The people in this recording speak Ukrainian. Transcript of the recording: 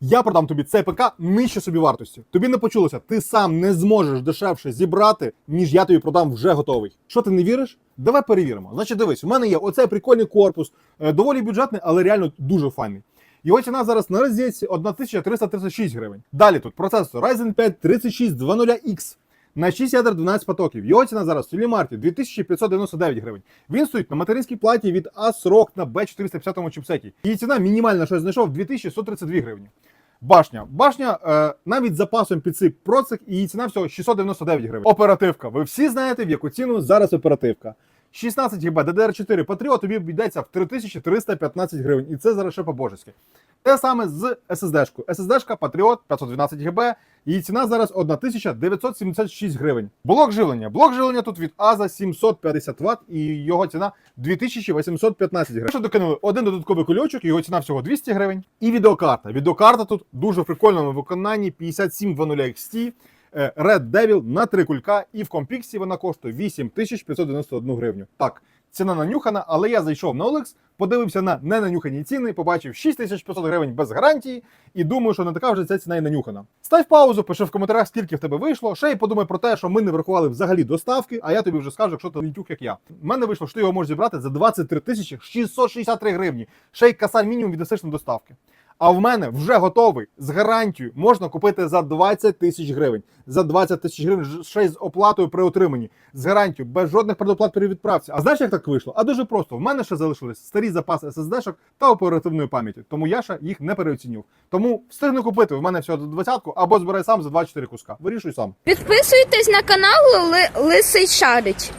Я продам тобі цей ПК нижче собі вартості. Тобі не почулося, ти сам не зможеш дешевше зібрати, ніж я тобі продам вже готовий. Що ти не віриш? Давай перевіримо. Значить, дивись, у мене є оцей прикольний корпус, е, доволі бюджетний, але реально дуже файний. Його ціна зараз на розетці 1336 гривень. Далі тут процесор Ryzen 5 3600X на 6 ядер 12 потоків. Його ціна зараз в Сулімарті 2599 гривень. Він стоїть на материнській платі від ASRock на B450 чіпсеті. Її ціна мінімальна, що я знайшов, 2132 гривні. Башня. Башня е, навіть запасом під цей процик, і її ціна всього 699 гривень. Оперативка. Ви всі знаєте, в яку ціну зараз оперативка. 16 ГБ DDR4 Patriot тобі обійдеться в 3315 гривень. І це зараз ще по-божески. Те саме з SSD-шкою. SSD-шка Patriot 512 ГБ. Її ціна зараз 1976 гривень. Блок живлення. Блок живлення тут від AZA 750 Вт і його ціна 2815 гривень. Що докинули один додатковий кульочок, його ціна всього 200 гривень. І відеокарта. Відеокарта тут дуже в прикольному виконанні 5720 XT. е, Red Devil на три кулька, і в компіксі вона коштує 8591 гривню. Так, ціна нанюхана, але я зайшов на OLX, подивився на ненанюхані ціни, побачив 6500 гривень без гарантії, і думаю, що не така вже ця ціна і нанюхана. Став паузу, пиши в коментарях, скільки в тебе вийшло. Ще й подумай про те, що ми не врахували взагалі доставки, а я тобі вже скажу, якщо ти лінтюх, як я. У мене вийшло, що ти його можеш зібрати за 23 тисячі 663 гривні. Ще й каса мінімум віднесеш на доставки. А в мене вже готовий з гарантією можна купити за 20 тисяч гривень. За 20 тисяч гривень ще й з оплатою при отриманні. З гарантією, без жодних предоплат при відправці. А знаєш, як так вийшло? А дуже просто. В мене ще залишились старі запаси SSD-шок та оперативної пам'яті. Тому я ще їх не переоцінюв. Тому встигну купити. В мене всього 20 або збирай сам за 24 куска. Вирішуй сам. Підписуйтесь на канал Ли- Лисий Шарить.